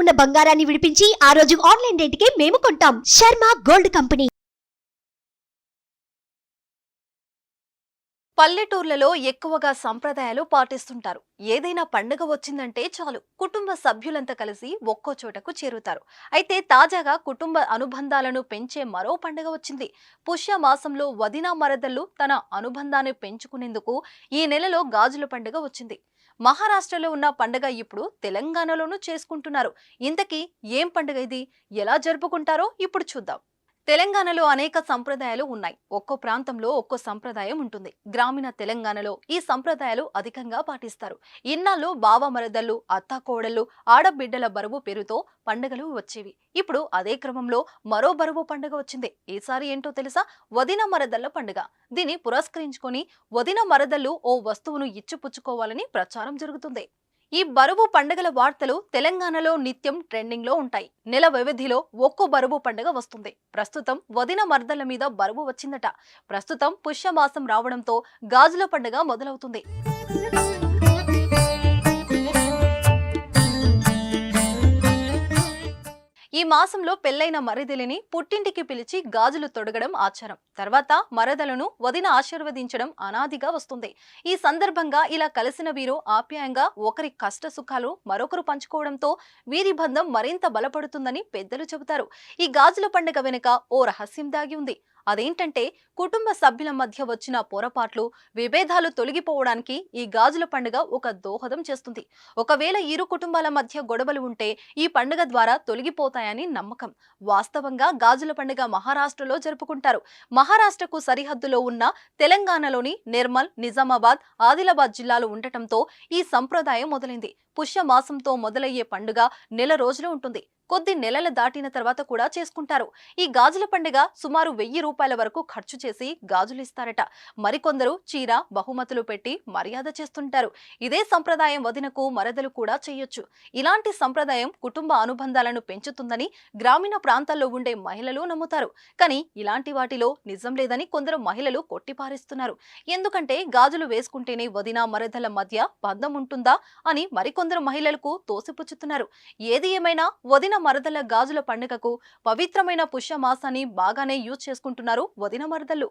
ఉన్న బంగారాన్ని విడిపించి ఆ రోజు ఆన్లైన్ రేటుకే మేము కొంటాం. Sharma gold company. పల్లెటూర్లలో ఎక్కువగా సంప్రదాయాలు పాటిస్తుంటారు. ఏదైనా పండుగ వచ్చిందంటే చాలు. కుటుంబ సభ్యులంతా కలిసి ఒక్కో చోటకు చేరుతారు. అయితే తాజాగా కుటుంబ అనుబంధాలను పెంచే మరో పండుగ వచ్చింది. పుష్య మాసంలో వదినా మరదళ్ళు తన అనుబంధాన్ని పెంచుకునేందుకు ఈ నెలలో గాజుల పండుగ వచ్చింది. మహారాష్ట్రలో ఉన్న పండుగ ఇప్పుడు తెలంగాణలోనూ చేసుకుంటున్నారు. ఇంతకీ ఏం పండుగ ఇది? ఎలా జరుపుకుంటారో ఇప్పుడు చూద్దాం. తెలంగాణలో అనేక సంప్రదాయాలు ఉన్నాయి. ఒక్కో ప్రాంతంలో ఒక్కో సంప్రదాయం ఉంటుంది. గ్రామీణ తెలంగాణలో ఈ సంప్రదాయాలు అధికంగా పాటిస్తారు. ఇన్నాళ్ళు బావ మరదళ్ళు అత్త కోడళ్ళు ఆడబిడ్డల బరువు పేరుతో పండుగలు వచ్చేవి. ఇప్పుడు అదే క్రమంలో మరో బరువు పండుగ వచ్చింది. ఈసారి ఏంటో తెలుసా? వదిన మరదళ్ళ పండుగ. దీన్ని పురస్కరించుకొని వదిన మరదళ్ళు ఓ వస్తువును ఇచ్చిపుచ్చుకోవాలని ప్రచారం జరుగుతుంది. ఈ బరువు పండుగల వార్తలు తెలంగాణలో నిత్యం ట్రెండింగ్లో ఉంటాయి. నెల వ్యవధిలో ఒక్కో బరువు పండుగ వస్తుంది. ప్రస్తుతం వదిన మర్దల మీద బరువు వచ్చిందట. ప్రస్తుతం పుష్యమాసం రావడంతో గాజుల పండుగ మొదలవుతుంది. మాసంలో పెళ్ళైన మరిదిలిని పుట్టింటికి పిలిచి గాజులు తొడగడం ఆచారం. తర్వాత మరదలను వదిన ఆశీర్వదించడం అనాదిగా వస్తుంది. ఈ సందర్భంగా ఇలా కలిసిన వీరు ఆప్యాయంగా ఒకరి కష్ట సుఖాలు మరొకరు పంచుకోవడంతో వీరి బంధం మరింత బలపడుతుందని పెద్దలు చెబుతారు. ఈ గాజుల పండుగ వెనుక ఓ రహస్యం దాగి ఉంది. అదేంటంటే కుటుంబ సభ్యుల మధ్య వచ్చిన పొరపాట్లు విభేదాలు తొలగిపోవడానికి ఈ గాజుల పండుగ ఒక దోహదం చేస్తుంది. ఒకవేళ ఇరు కుటుంబాల మధ్య గొడవలు ఉంటే ఈ పండుగ ద్వారా తొలగిపోతాయని నమ్మకం. వాస్తవంగా గాజుల పండుగ మహారాష్ట్రలో జరుపుకుంటారు. మహారాష్ట్రకు సరిహద్దులో ఉన్న తెలంగాణలోని నిర్మల్ నిజామాబాద్ ఆదిలాబాద్ జిల్లాలు ఉండటంతో ఈ సంప్రదాయం మొదలైంది. పుష్య మాసంతో మొదలయ్యే పండుగ నెల రోజులు ఉంటుంది. కొద్ది నెలలు దాటిన తర్వాత కూడా చేసుకుంటారు. ఈ గాజుల పండుగ సుమారు వెయ్యి రూపాయల వరకు ఖర్చు చేసి గాజులు ఇస్తారట. మరికొందరు చీర బహుమతులు పెట్టి మర్యాద చేస్తుంటారు. ఇదే సంప్రదాయం వదినకు మరదలు కూడా చేయొచ్చు. ఇలాంటి సంప్రదాయం కుటుంబ అనుబంధాలను పెంచుతుందని గ్రామీణ ప్రాంతాల్లో ఉండే మహిళలు నమ్ముతారు. కానీ ఇలాంటి వాటిలో నిజం లేదని కొందరు మహిళలు కొట్టిపారేస్తున్నారు. ఎందుకంటే గాజులు వేసుకుంటేనే వదిన మరదల మధ్య బంధం ఉంటుందా అని మరికొందరు మహిళలకు తోసిపుచ్చుతున్నారు. ఏది ఏమైనా వదిన మరదల గాజుల పండుగకు పవిత్రమైన పుష్య మాసాన్ని బాగానే యూజ్ చేసుకుంటున్నారు వదిన మరదలు.